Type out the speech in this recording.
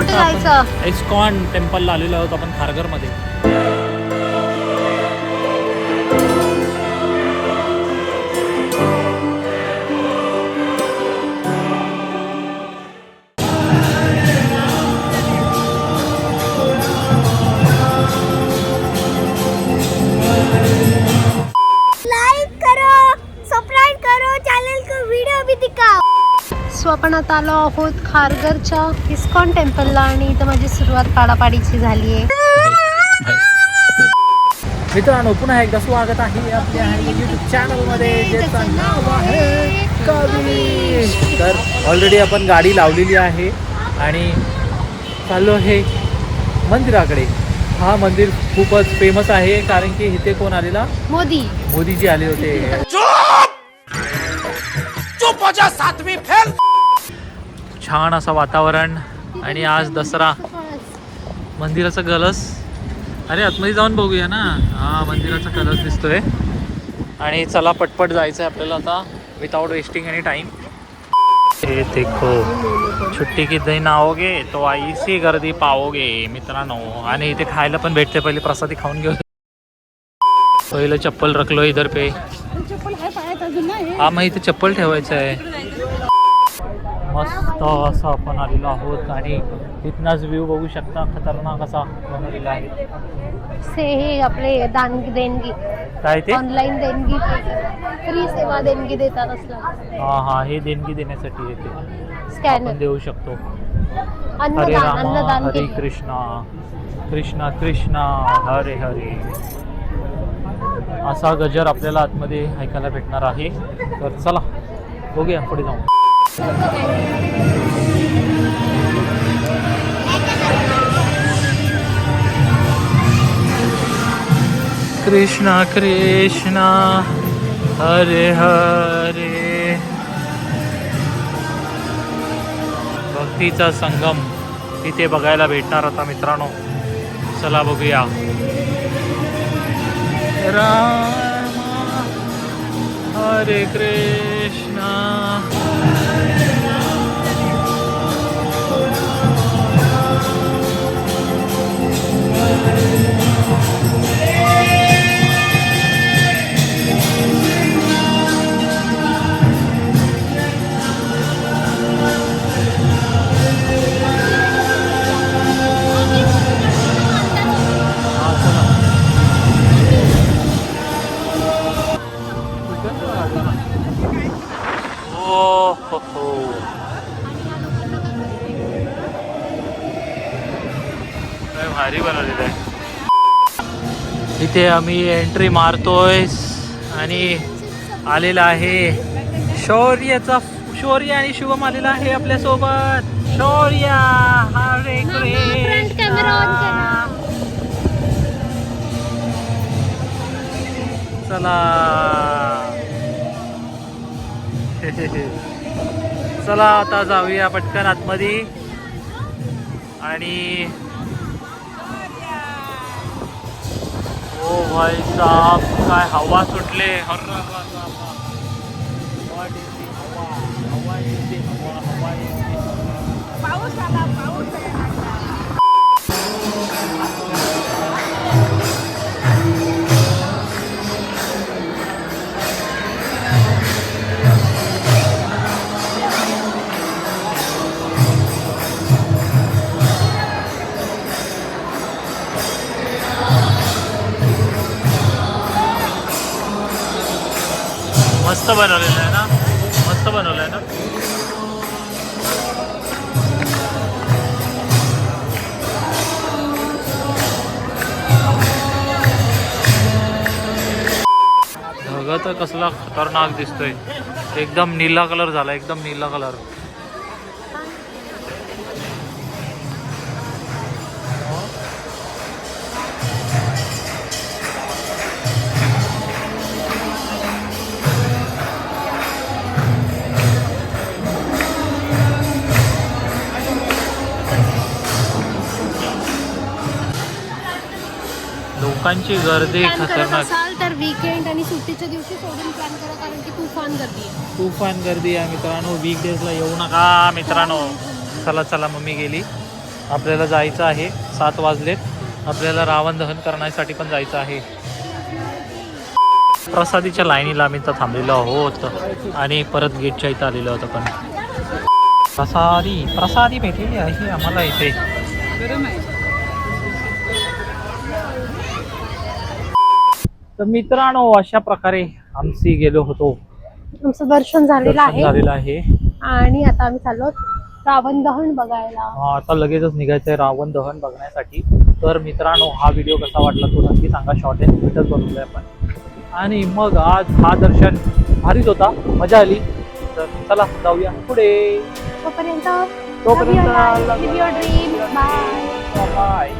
कुठे जायचं? इस्कॉन टेम्पलला आलेलो आहोत आपण खारघरमध्ये. सो आपण आता आलो आहोत खारघरच्या इस्कॉन टेम्पलला आणि इथं माझी सुरुवात पाडापाडीची झाली आहे. मित्रांनो पुन्हा एकदा स्वागत आहे आपल्या युट्यूब चॅनलमध्ये ज्याचं नाव आहे कवी तर ऑलरेडी आपण गाडी लावलेली आहे आणि चाललो आहे मंदिराकडे. हा मंदिर खूपच फेमस आहे कारण की इथे कोण आलेला? मोदी. मोदीजी आले होते. छान असं वातावरण. आणि आज दसरा. मंदिराचा कलस अरे आतमध्ये जाऊन बघूया ना. हा मंदिराचा कलस दिसतोय. आणि चला पटपट जायचं आहे आपल्याला आता विदाउट वेस्टिंग एनी टाइम हे देखो छुट्टी की दिन आओगे तो ऐसी गर्दी पाओगे मित्रांनो. आणि इथे खायला पण भेटते पहिले प्रसादी खाऊन घेऊ. पहिलं चप्पल रखलो इधर पे. हा. मग इथे चप्पल ठेवायचं आहे मस्त असं आपण आलेलो आहोत आणि इथनाच व्ह्यू बघू शकता. खतरनाक असा बनवलेला आहे. से हे आपले दान देणगी. काय ते? ऑनलाईन देणगी फ्री सेवा देणगी देतात असला हा हा हे देणगी देण्यासाठी येते. आपण स्कॅनर देऊ शकतो. हरे अन्नदान रामा अन्नदान हरे केलं. कृष्णा कृष्णा कृष्णा हरे हरे. असा गजर आपल्याला आतमध्ये ऐकायला भेटणार आहे. तर चला बघूया पुढे जाऊ कृष्णा कृष्णा हरे हरे। भक्तीचा संगम तिथे बघायला भेटणार आता मित्रांनो. चला बघूया. राम हरे कृष्णा। भारी बनवलेलं आहे. इथे आम्ही एंट्री मारतोय आणि आलेला आहे शौर्याचा शौर्य आणि शुभम आलेला आहे आपल्यासोबत शौर्य हरे कृष्णा चला. चला आता जाऊया पटकन आतमध्ये. आणि ओ भाई साहब काय हवा सुटले. हर्र, हर्र, हवा येते, हवा. हवा येते, हवा, हवा मस्त बनवलेलं आहे ना? मस्त बनवलं आहे ना? ढग तर कसला खतरनाक दिसतोय. एकदम निळा कलर झाला एकदम नीला कलर लोकांची गर्दी प्लॅन करत खतरनाक. असाल तर वीकेंड आणि सुट्टीच्या दिवशी सोडून प्लॅन करा कारण की तुफान गर्दी आहे. तुफान गर्दी आहे मित्रांनो. वीक डेजला येऊ नका मित्रांनो. चला चला मम्मी गेली. आपल्याला जायचं आहे. सात वाजलेत. आपल्याला रावण दहन करण्यासाठी पण जायचं आहे. प्रसादीच्या लाईनीला आम्ही तर थांबलेलो आहोत. आणि परत गेटच्या इथं आलेलो होतो पण प्रसादी प्रसादी भेटलेली आहे आम्हाला इथे. तर मित्रांनो अशा प्रकारे आमची गेलो होतो. आमचं दर्शन झालेलं दर्शन आहे. झालेलं आहे. आणि आता आम्ही चाललो रावण दहन बघायला. हा, आता लगेचच निघायचंय रावण दहन बघण्यासाठी. तर मित्रांनो हा व्हिडिओ कसा वाटला तो नक्की सांगा. शॉर्ट अँड स्वीटच बनवलाय आपण. आणि मग आज हा दर्शन भारीच होता. मजा आली. तर चला जाऊया पुढे. तोपर्यंत तोपर्यंत ड्रीम बाय बाय